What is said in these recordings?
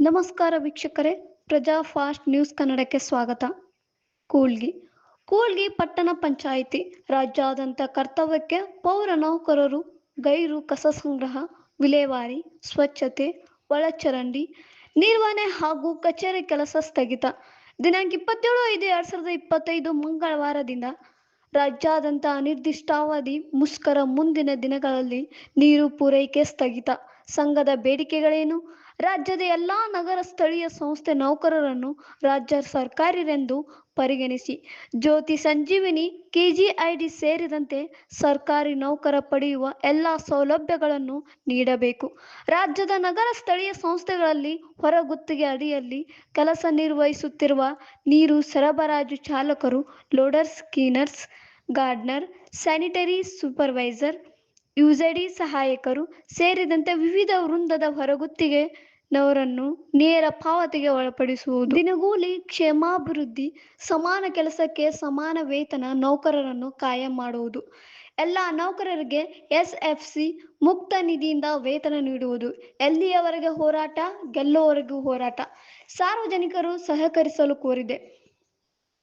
ನಮಸ್ಕಾರ ವೀಕ್ಷಕರೇ, ಪ್ರಜಾ ಫಾಸ್ಟ್ ನ್ಯೂಸ್ ಕನ್ನಡಕ್ಕೆ ಸ್ವಾಗತ. ಕೂಳ್ಗಿ. ಕೂಳ್ಗಿ ಪಟ್ಟಣ ಪಂಚಾಯಿತಿ ರಾಜ್ಯಾದ್ಯಂತ ಕರ್ತವ್ಯಕ್ಕೆ ಪೌರ ನೌಕರರು, ಗೈರು ಕಸ ಸಂಗ್ರಹ, ವಿಲೇವಾರಿ, ಸ್ವಚ್ಛತೆ, ಒಳಚರಂಡಿ, ನಿರ್ವಹಣೆ ಹಾಗೂ ಕಚೇರಿ ಕೆಲಸ ಸ್ಥಗಿತ. ದಿನಾಂಕ ಇಪ್ಪತ್ತೇಳು ಐದು ಎರಡ್ ಸಾವಿರದ ಇಪ್ಪತ್ತೈದು ಮಂಗಳವಾರದಿಂದ ರಾಜ್ಯಾದ್ಯಂತ ಅನಿರ್ದಿಷ್ಟಾವಧಿ ಮುಷ್ಕರ ಮುಂದಿನ ದಿನಗಳಲ್ಲಿ ನೀರು ಪೂರೈಕೆ ಸ್ಥಗಿತ. ಸಂಘದ ಬೇಡಿಕೆಗಳೇನು? ರಾಜ್ಯದ ಎಲ್ಲಾ ನಗರ ಸ್ಥಳೀಯ ಸಂಸ್ಥೆ ನೌಕರರನ್ನು ರಾಜ್ಯ ಸರ್ಕಾರಿರೆಂದು ಪರಿಗಣಿಸಿ. ಜ್ಯೋತಿ ಸಂಜೀವಿನಿ, ಕೆಜಿಐಡಿ ಸೇರಿದಂತೆ ಸರ್ಕಾರಿ ನೌಕರ ಪಡೆಯುವ ಎಲ್ಲ ಸೌಲಭ್ಯಗಳನ್ನು ನೀಡಬೇಕು. ರಾಜ್ಯದ ನಗರ ಸ್ಥಳೀಯ ಸಂಸ್ಥೆಗಳಲ್ಲಿ ಹೊರಗುತ್ತಿಗೆ ಅಡಿಯಲ್ಲಿ ಕೆಲಸ ನಿರ್ವಹಿಸುತ್ತಿರುವ ನೀರು ಸರಬರಾಜು ಚಾಲಕರು loaders cleaners gardener, sanitary supervisor, UGD ಸಹಾಯಕರು ಸೇರಿದಂತೆ ವಿವಿಧ ವೃಂದದ ಹೊರಗುತ್ತಿಗೆ ನವರನ್ನು ನೇರ ಪಾವತಿಗೆ ಒಳಪಡಿಸುವುದು. ದಿನಗೂಲಿ ಕ್ಷೇಮಾಭಿವೃದ್ಧಿ, ಸಮಾನ ಕೆಲಸಕ್ಕೆ ಸಮಾನ ವೇತನ ನೌಕರರನ್ನು ಕಾಯಂ ಮಾಡುವುದು. ಎಲ್ಲ ನೌಕರರಿಗೆ ಎಸ್ ಎಫ್ ಸಿ ಮುಕ್ತ ನಿಧಿಯಿಂದ ವೇತನ ನೀಡುವುದು. ಎಲ್ಲಿಯವರೆಗೆ ಹೋರಾಟ, ಗೆಲ್ಲುವವರೆಗೂ ಹೋರಾಟ. ಸಾರ್ವಜನಿಕರು ಸಹಕರಿಸಲು ಕೋರಿದೆ.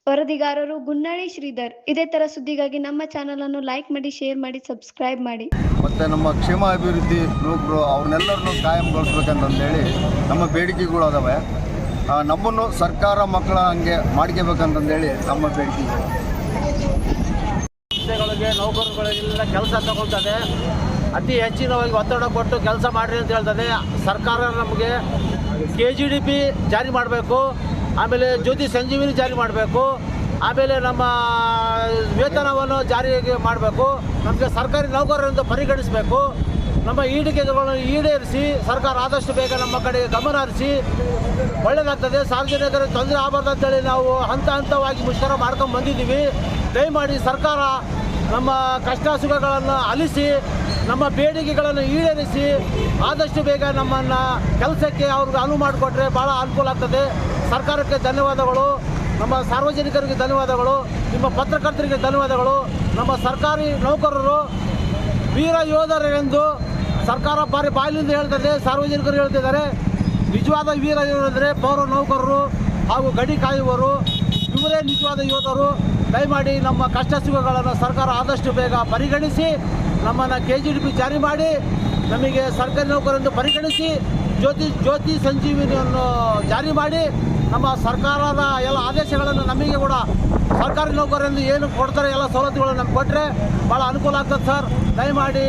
ವರದಿಗಾರರು ಗುನ್ನಳ್ಳಿ ಶ್ರೀಧರ್. ಇದೇ ತರ ಸುದ್ದಿಗಾಗಿ ನಮ್ಮ ಚಾನೆಲ್ ಅನ್ನು ಲೈಕ್ ಮಾಡಿ ಶೇರ್ ಮಾಡಿ ಸಬ್ಸ್ಕ್ರೈಬ್ ಮಾಡಿ. ಮತ್ತು ನಮ್ಮ ಕ್ಷೇಮ ಅಭಿವೃದ್ಧಿ ನೌಕರು ಅವ್ರನ್ನೆಲ್ಲರನ್ನು ಕಾಯಂಗೊಳಿಸ್ಬೇಕಂತಂದೇಳಿ ನಮ್ಮ ಬೇಡಿಕೆಗಳು ಅದಾವೆ. ನಮ್ಮನ್ನು ಸರ್ಕಾರ ಮಕ್ಕಳ ಹಂಗೆ ಮಾಡ್ಕೋಬೇಕಂತಂದೇಳಿ ನಮ್ಮ ಬೇಡಿಕೆಗಳು. ಸಂಸ್ಥೆಗಳಿಗೆ ನೌಕರರುಗಳಿಗೆಲ್ಲ ಕೆಲಸ ತಗೊಳ್ತದೆ. ಅತಿ ಹೆಚ್ಚಿನವಾಗಿ ಒತ್ತಡ ಕೊಟ್ಟು ಕೆಲಸ ಮಾಡಿರಿ ಅಂತ ಹೇಳ್ತದೆ. ಸರ್ಕಾರ ನಮಗೆ ಕೆ ಜಿ ಡಿ ಪಿ ಜಾರಿ ಮಾಡಬೇಕು. ಆಮೇಲೆ ಜ್ಯೋತಿ ಸಂಜೀವಿನಿ ಜಾರಿ ಮಾಡಬೇಕು. ಆಮೇಲೆ ನಮ್ಮ ವೇತನವನ್ನು ಜಾರಿಗೆ ಮಾಡಬೇಕು. ನಮಗೆ ಸರ್ಕಾರಿ ನೌಕರರಿಂದ ಪರಿಗಣಿಸಬೇಕು. ನಮ್ಮ ಈಡಿಕೆಗಳನ್ನು ಈಡೇರಿಸಿ, ಸರ್ಕಾರ ಆದಷ್ಟು ಬೇಗ ನಮ್ಮ ಕಡೆಗೆ ಗಮನ ಹರಿಸಿ ಒಳ್ಳೆಯದಾಗ್ತದೆ ಸಾರ್ವಜನಿಕರಿಗೆ ತೊಂದರೆ ಆಗಬಾರ್ದು ಅಂತೇಳಿ ನಾವು ಹಂತ ಹಂತವಾಗಿ ಮುಷ್ಕರ ಮಾಡ್ಕೊಂಡು ಬಂದಿದ್ದೀವಿ. ದಯಮಾಡಿ ಸರ್ಕಾರ ನಮ್ಮ ಕಷ್ಟ ಸುಖಗಳನ್ನು ಅಲಿಸಿ, ನಮ್ಮ ಬೇಡಿಕೆಗಳನ್ನು ಈಡೇರಿಸಿ, ಆದಷ್ಟು ಬೇಗ ನಮ್ಮನ್ನು ಕೆಲಸಕ್ಕೆ ಅವ್ರಿಗೆ ಅನುವು ಮಾಡಿಕೊಟ್ರೆ ಭಾಳ ಅನುಕೂಲ ಆಗ್ತದೆ. ಸರ್ಕಾರಕ್ಕೆ ಧನ್ಯವಾದಗಳು. ನಮ್ಮ ಸಾರ್ವಜನಿಕರಿಗೆ ಧನ್ಯವಾದಗಳು, ನಿಮ್ಮ ಪತ್ರಕರ್ತರಿಗೆ ಧನ್ಯವಾದಗಳು, ನಮ್ಮ ಸರ್ಕಾರಿ ನೌಕರರು, ವೀರ ಯೋಧರೆಂದು ಸರ್ಕಾರ ಬಾರಿ ಬಾಯಿಲಿಂದ ಹೇಳ್ತದೆ ಸಾರ್ವಜನಿಕರು ಹೇಳ್ತಿದ್ದಾರೆ ನಿಜವಾದ ವೀರ ಯೋಧರೆಂದರೆ ಪೌರ ನೌಕರರು ಹಾಗೂ ಗಡಿ ಕಾಯುವವರು, ಇವರೇ ನಿಜವಾದ ಯೋಧರು. ದಯಮಾಡಿ ನಮ್ಮ ಕಷ್ಟ ಸುಖಗಳನ್ನು ಸರ್ಕಾರ ಆದಷ್ಟು ಬೇಗ ಪರಿಗಣಿಸಿ, ನಮ್ಮನ್ನು ಕೆ ಜಿ ಡಿ ಜಾರಿ ಮಾಡಿ, ನಮಗೆ ಸರ್ಕಾರಿ ನೌಕರರೆಂದು ಪರಿಗಣಿಸಿ, ಜ್ಯೋತಿ ಜ್ಯೋತಿ ಸಂಜೀವಿನಿಯನ್ನು ಜಾರಿ ಮಾಡಿ ನಮ್ಮ ಸರ್ಕಾರದ ಎಲ್ಲ ಆದೇಶಗಳನ್ನು ನಮಗೆ ಕೂಡ ಸರ್ಕಾರಿ ನೌಕರರಿಂದ ಏನು ಕೊಡ್ತಾರೆ ಎಲ್ಲ ಸವಲತ್ತುಗಳನ್ನು ನಮ್ಗೆ ಕೊಟ್ಟರೆ ಭಾಳ ಅನುಕೂಲ ಆಗ್ತದೆ ಸರ್. ದಯಮಾಡಿ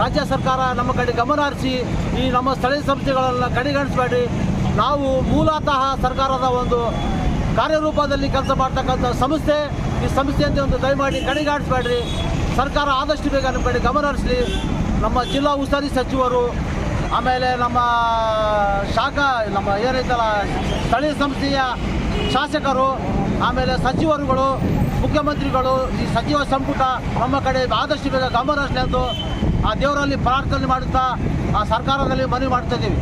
ರಾಜ್ಯ ಸರ್ಕಾರ ನಮ್ಮ ಕಡೆ ಗಮನ ಹರಿಸಿ ಈ ನಮ್ಮ ಸ್ಥಳೀಯ ಸಂಸ್ಥೆಗಳನ್ನು ಕಡೆಗಣಿಸಬೇಡಿ ನಾವು ಮೂಲತಃ ಸರ್ಕಾರದ ಒಂದು ಕಾರ್ಯರೂಪದಲ್ಲಿ ಕೆಲಸ ಮಾಡ್ತಕ್ಕಂಥ ಸಂಸ್ಥೆ, ಈ ಸಂಸ್ಥೆಯಿಂದ ಒಂದು ದಯಮಾಡಿ ಕಡೆಗಾಣಿಸ್ಬೇಡ್ರಿ. ಸರ್ಕಾರ ಆದಷ್ಟು ಬೇಗ ನಮ್ಮ ಕಡೆ ಗಮನ ಹರಿಸಲಿ. ನಮ್ಮ ಜಿಲ್ಲಾ ಉಸ್ತುವಾರಿ ಸಚಿವರು ಆಮೇಲೆ ನಮ್ಮ ಶಾಖಾ, ನಮ್ಮ ಏನೈತಲ್ಲ ಸ್ಥಳೀಯ ಸಂಸ್ಥೆಯ ಶಾಸಕರು, ಆಮೇಲೆ ಸಚಿವರುಗಳು, ಮುಖ್ಯಮಂತ್ರಿಗಳು, ಈ ಸಚಿವ ಸಂಪುಟ ನಮ್ಮ ಕಡೆ ಆದಷ್ಟು ಬೇಗ ಗಮನ ಹರಿಸಲಿ ಎಂದು ಆ ದೇವರಲ್ಲಿ ಪ್ರಾರ್ಥನೆ ಮಾಡುತ್ತಾ ಆ ಸರ್ಕಾರದಲ್ಲಿ ಮನವಿ ಮಾಡ್ತಾ ಇದ್ದೀವಿ.